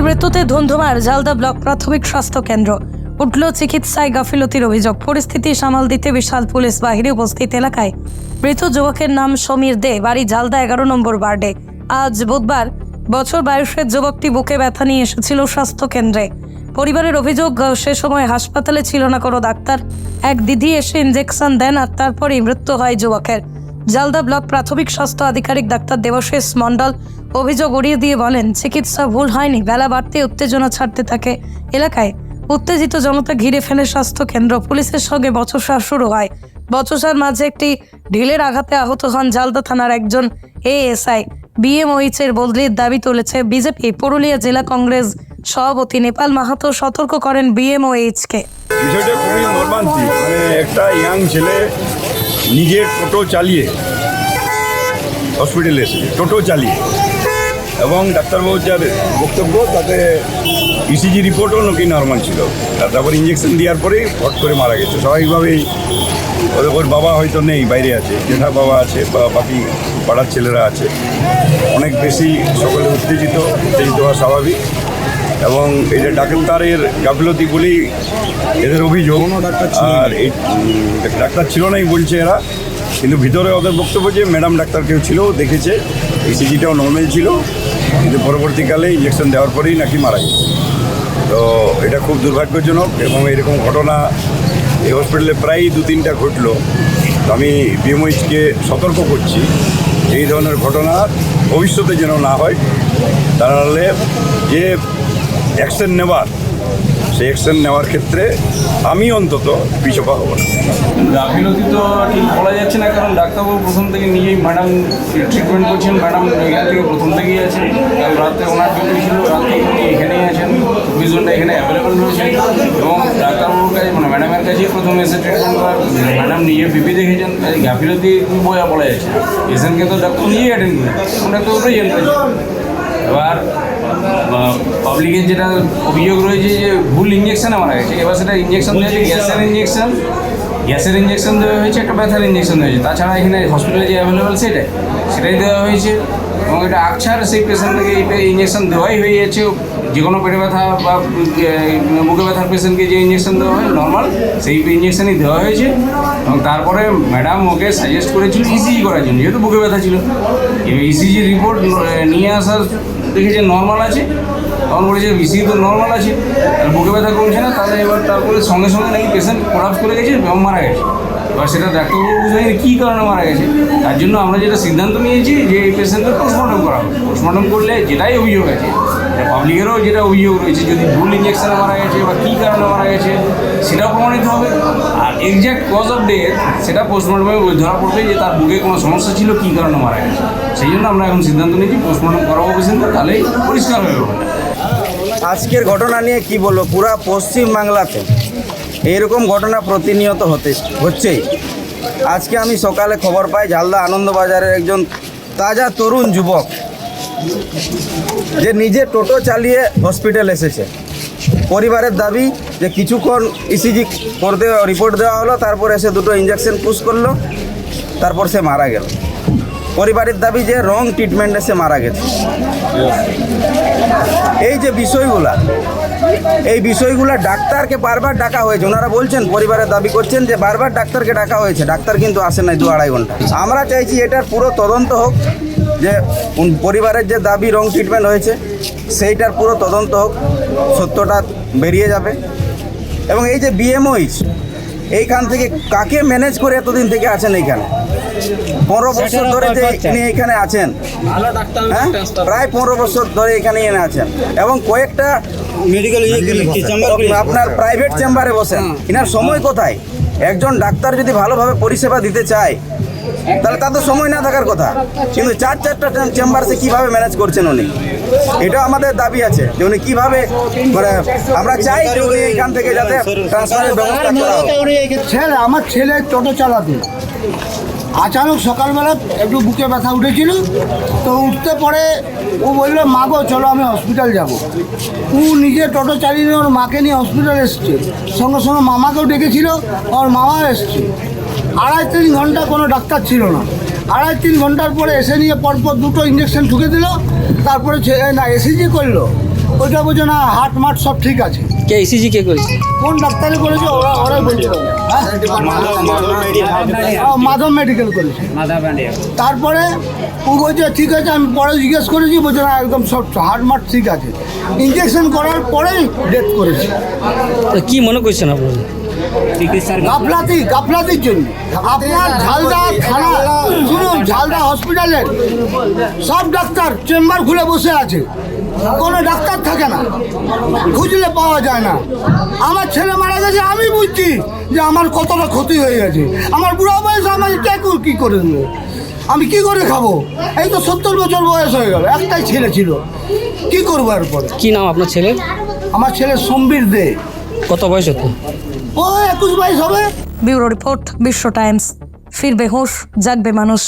মৃত্যুতে ধুন্ধুমার ঝালদা ব্লক প্রাথমিক স্বাস্থ্য কেন্দ্র। উঠল চিকিৎসায় গাফিলতির অভিযোগ। পরিস্থিতি সামাল দিতে বিশাল পুলিশ বাহিনী উপস্থিত এলাকায়। মৃত যুবকের নাম সমীর দে। বাড়ি ঝালদা এগারো নম্বর ওয়ার্ডে। আজ বুধবার বছর বয়সের যুবকটি বুকে ব্যথা নিয়ে এসেছিল স্বাস্থ্য কেন্দ্রে। পরিবারের অভিযোগ, সে সময় হাসপাতালে ছিল না কোনো ডাক্তার। এক দিদি এসে ইঞ্জেকশন দেন আর তারপরেই মৃত্যু হয় যুবকের। জালদা ব্লক প্রাথমিক স্বাস্থ্য আধিকারিক ডাক্তার দেবশেষ মণ্ডল অভিযোগ উড়িয়ে দিয়ে বলেন, চিকিৎসা ভুল হয়নি, বেলা বাড়তে উত্তেজনা ছাড়তে থাকে এলাকায়। উত্তেজিত জনতা ঘিরে ফেলে স্বাস্থ্য কেন্দ্র। পুলিশের সঙ্গে বচসা শুরু হয়। বচসার মাঝে একটি ঢিলের আঘাতে আহত হন জালদা থানার একজন এএসআই। বিএমওইচের বদলির দাবি তুলেছে বিজেপি। পুরুলিয়া জেলা কংগ্রেস সভাপতি নেপাল মাহাতো সতর্ক করেন বিএমওএইচকে। বিষয়টা খুবই মর্মান্তিক। মানে একটা ইয়াং ছেলে নিজের টোটো চালিয়ে হসপিটালে এসেছে। টোটো চালিয়ে। এবং ডাক্তারবাবুর যার বক্তব্য, তাতে ইসিজি রিপোর্টও নাকি নর্মাল ছিল। তারপর ইঞ্জেকশন দেওয়ার পরেই হট করে মারা গেছে। স্বাভাবিকভাবেই ওর বাবা হয়তো নেই, বাইরে আছে। জেঠা বাবা আছে, বা বাকি পাড়ার ছেলেরা আছে। অনেক বেশি সকলে উত্তেজিত উত্তেজিত হওয়া স্বাভাবিক। এবং এই যে ডাক্তারের গাফিলতি বলেই এদের অভিযোগ। আর এই ডাক্তার ছিল নাই বলছে এরা। কিন্তু ভিতরে ওদের বক্তব্য যে ম্যাডাম ডাক্তার কেউ ছিল দেখেছে। ইসিজিটাও নর্মাল ছিল। কিন্তু পরবর্তীকালে ইঞ্জেকশন দেওয়ার পরেই নাকি মারা গেছে। তো এটা খুব দুর্ভাগ্যজনক এবং এরকম ঘটনা এই হসপিটালে প্রায় দু তিনটা ঘটলো। তো আমি বিএমওইচকে সতর্ক করছি এই ধরনের ঘটনা ভবিষ্যতে যেন না হয়। তাহলে যে অ্যাকশন নেওয়ার সেই অ্যাকশন নেওয়ার ক্ষেত্রে আমি অন্তত পিছপা হব না। গাফিলতি তো ঠিক বলা যাচ্ছে না, কারণ ডাক্তারবাবু প্রথম থেকে নিজেই ম্যাডাম ট্রিটমেন্ট করছেন ম্যাডাম এখান থেকে প্রথম থেকেই আছেন রাত্রে ওনার ডিউটি ছিল রাত্রে উনি এখানেই আছেন চব্বিশ এখানে অ্যাভেলেবেল রয়েছেন এবং ডাক্তারবাবুর কাছে মানে ম্যাডামের কাছেই প্রথম এসে ট্রিটমেন্ট করার ম্যাডাম নিজে বিপি দেখেছেন গাফিলতি বয়া বলা যাচ্ছে পেশেন্টকে তো ডাক্তার নিজেই অ্যাটেন্ড করেন তো প্রেজেন্ট আছে এবার পাবলিকের যেটা অভিযোগ রয়েছে যে ভুল ইঞ্জেকশনে মারা গেছে এবার সেটা ইঞ্জেকশন দিয়েছে গ্যাসের ইঞ্জেকশন গ্যাসের ইঞ্জেকশন দেওয়া হয়েছে একটা ব্যথার ইঞ্জেকশন হয়েছে। তাছাড়া এখানে হসপিটালে যে অ্যাভেলেবেল সেটাই। সেটাই দেওয়া হয়েছে। এবং এটা আকছার সেই পেশেন্টকে এটা ইঞ্জেকশন দেওয়াই হয়ে যাচ্ছে। যে কোনো পেটে ব্যথা বা বুকে ব্যথার পেশেন্টকে যে ইঞ্জেকশন দেওয়া হয় নর্মাল সেই ইঞ্জেকশনই দেওয়া হয়েছে। এবং তারপরে ম্যাডাম ওকে সাজেস্ট করেছিল ইসিজি করার জন্য যেহেতু বুকে ব্যথা ছিল। এবার ইসিজি রিপোর্ট নিয়ে আসার দেখেছে নর্মাল আছে, তখন বলেছে বিসি তো নর্মাল আছে, আর বুকে ব্যথা কমছে না, তাহলে এবার তারপরে সঙ্গে সঙ্গে নাকি পেশেন্ট কোলাপস করে গেছে, এবং মারা গেছে। এবার সেটা ডাক্তারবাবু বুঝলেন কী কারণে মারা গেছে। তার জন্য আমরা যেটা সিদ্ধান্ত নিয়েছি যে এই পেশেন্টের পোস্টমর্টম করা হবে পোস্টমর্টম করলে যেটাই অভিযোগ আছে পাবলিকেরও যেটা অভিযোগ রয়েছে, যদি ভুল ইঞ্জেকশনে মারা গেছে বা কী কারণে মারা গেছে সেটাও প্রমাণিত হবে। আর এক্স্যাক্ট কজ অফ ডেথ সেটা পোস্টমর্টমে ধরা পড়বে যে তার বুকে কোনো সমস্যা ছিল, কী কারণে মারা গেছে। সেই জন্য আমরা এখন সিদ্ধান্ত নিয়েছি পোস্টমর্টম করাবো পেশেন্টটা তাহলেই পরিষ্কার যাবে আজকের ঘটনা নিয়ে কি বলব? পুরা পশ্চিম বাংলাতে এরকম ঘটনা প্রতিনিয়ত হতে হচ্ছেই। আজকে আমি সকালে খবর পাই, ঝালদা আনন্দবাজারের একজন তাজা তরুণ যুবক যে নিজে টোটো চালিয়ে হসপিটাল এসেছে। পরিবারের দাবি যে কিছুক্ষণ ইসিজি করতে রিপোর্ট দেওয়া হলো, তারপর এসে দুটো ইঞ্জেকশন পুশ করল, তারপর সে মারা গেল। পরিবারের দাবি যে রং ট্রিটমেন্টে সে মারা গেছে। এই যে বিষয়গুলা, এই বিষয়গুলা ডাক্তারকে বারবার ডাকা হয়েছে। ওনারা বলছেন, পরিবারের দাবি করছেন যে বারবার ডাক্তারকে ডাকা হয়েছে। ডাক্তার কিন্তু আসে নাই দু আড়াই ঘণ্টা। আমরা চাইছি এটার পুরো তদন্ত হোক। যে পরিবারের যে দাবি রং ট্রিটমেন্ট হয়েছে সেইটার পুরো তদন্ত হোক সত্যটা বেরিয়ে যাবে। এবং এই যে বিএমওইচ এইখান থেকে কাকে ম্যানেজ করে এতদিন থেকে আছেন এইখানে? পনেরো বছর ধরে যে ইনি এখানে আছেন হ্যাঁ? প্রায় পনেরো বছর ধরে এখানে এনে আছেন। এবং কয়েকটা মেডিকেল আপনার প্রাইভেট চেম্বারে বসেন। এনার সময় কোথায়? একজন ডাক্তার যদি ভালোভাবে পরিষেবা দিতে চায় তাহলে তার তো সময় না থাকার কথা। কিন্তু চার চারটা চেম্বার সে কীভাবে ম্যানেজ করছেন উনি? এটাও আমাদের দাবি আছে যে উনি কীভাবে মানে আমরা চাই যে উনি এখান থেকে যাতে ট্রান্সফারের ব্যবস্থা করা ছেলে আমার ছেলে টোটো চালাতে। আচানক সকালবেলা একটু বুকে ব্যথা উঠেছিল তো উঠতে পরে ও বলল মা গো চলো আমি হসপিটাল যাব। ও নিজে টোটো চালিয়ে ওর মাকে নিয়ে হসপিটাল এসছে। সঙ্গে সঙ্গে মামাকেও ডেকেছিল ওর মামা এসছে। আড়াই তিন ঘণ্টা কোনো ডাক্তার ছিল না। আড়াই তিন ঘণ্টার পরে এসে নিয়ে পরপর দুটো ইঞ্জেকশন ঠুকে দিল তারপরে না এসিজি করল। ওইটা বলছে না হাট মাঠ সব ঠিক আছে। কে ইসিজি কে করেছে? কোন ডাক্তারে করেছে? ওরা ওরাই বলছে হ্যাঁ? ও, মাধব মেডিকেল করেছে। তারপরে ও বলছে ঠিক আছে আমি পরে জিজ্ঞেস করেছি বলছে না একদম সব হার্ট মাঠ ঠিক আছে। ইঞ্জেকশন করার পরেই ডেথ করেছে। তো কি মনে করছেন আপনারা? গাফলাতি গাফলাতির জন্য। আপনার ঝালদা থানা শুনুন ঝালদা হসপিটালের সব ডাক্তার চেম্বার খুলে বসে আছে। কোনো ডাক্তার থাকে না। খুঁজলে পাওয়া যায় না। আমার ছেলে মারা গেছে আমি বুঝছি যে আমার কতটা ক্ষতি হয়ে গেছে। আমার বুড়া বয়স আমার কে কি করে দেবে? আমি কি করে খাব? এই তো সত্তর বছর বয়স হয়ে গেল একটাই ছেলে ছিল। কি করব এরপরে? কি নাম আপনার ছেলে আমার ছেলে সম্বির দে। কত বয়স হতো ও একুশ বাইশ হবে? Bureau report Bishwa Times. ফিরবে হোশ জাগবে মানুষ।